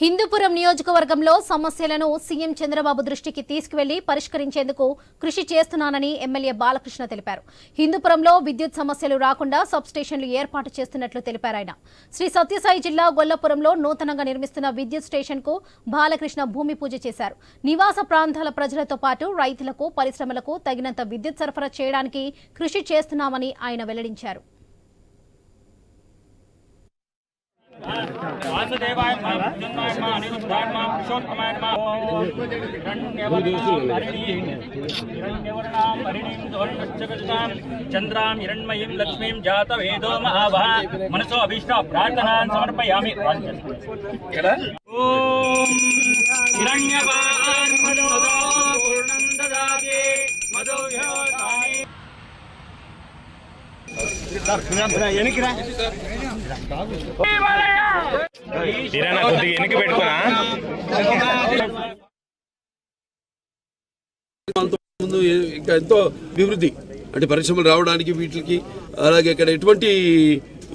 హిందూపురం నియోజకవర్గంలో సమస్యలను సీఎం చంద్రబాబు దృష్టికి తీసుకువెళ్ళి పరిష్కరించేందుకు కృషి చేస్తున్నానని ఎమ్మెల్యే బాలకృష్ణ తెలిపారు. హిందూపురంలో విద్యుత్ సమస్యలు రాకుండా సబ్ స్టేషన్లు ఏర్పాటు చేస్తున్నట్లు తెలిపారు ఆయన. శ్రీ సత్యసాయి జిల్లా గొల్లపురంలో నూతనంగా నిర్మిస్తున్న విద్యుత్ స్టేషన్కు బాలకృష్ణ భూమి పూజ చేశారు. నివాస ప్రాంతాల ప్రజలతో పాటు రైతులకు పరిశ్రమలకు తగినంత విద్యుత్ సరఫరా చేయడానికి కృషి చేస్తున్నామని ఆయన వెల్లడించారు. वासुदेवाय जन्मायमा अनिरुद्धायमा पुरुषोत्तमायमा हिरण्यवर्णां हरिणीं हिरण्यवर्णां हरिणीं धोरणश्चकृष्णां चन्द्रां हिरण्मयीं लक्ष्मीं जातवेदो महाभा। मनसो अभीष्ट प्रार्थनान् समर्पयामि। ॐ हिरण्यवार्मदो पूर्णं ददाति मधुभ्यो எனக்கு హిరణ్యవాన్ కొద్దిగా వెనక్కి పెట్టుకున్నా. ముందు ఇంకా ఎంతో అభివృద్ధి అంటే పరిశ్రమలు రావడానికి వీటికి అలాగే ఇక్కడ ఎటువంటి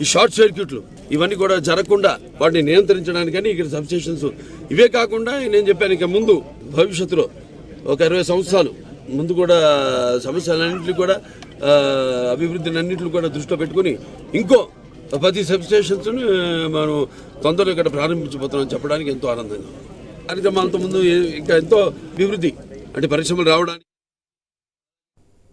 ఈ షార్ట్ సర్క్యూట్లు ఇవన్నీ కూడా జరగకుండా వాటిని నియంత్రించడానికని ఇక్కడ సబ్స్టేషన్స్ ఇవే కాకుండా నేను చెప్పాను ఇక ముందు భవిష్యత్తులో ఒక ఇరవై సంవత్సరాలు ముందు కూడా సమస్యలన్నింటినీ కూడా అభివృద్ధిని అన్నింటిని కూడా దృష్టిలో పెట్టుకుని ఇంకో పది సబ్స్టేషన్స్ మనం తొందరగా ఇక్కడ ప్రారంభించబోతున్నాం చెప్పడానికి ఎంతో ఆనందంగా ఉంది. కార్యక్రమాలతో ముందు ఇంకా ఎంతో అభివృద్ధి అంటే పరిశ్రమలు రావడానికి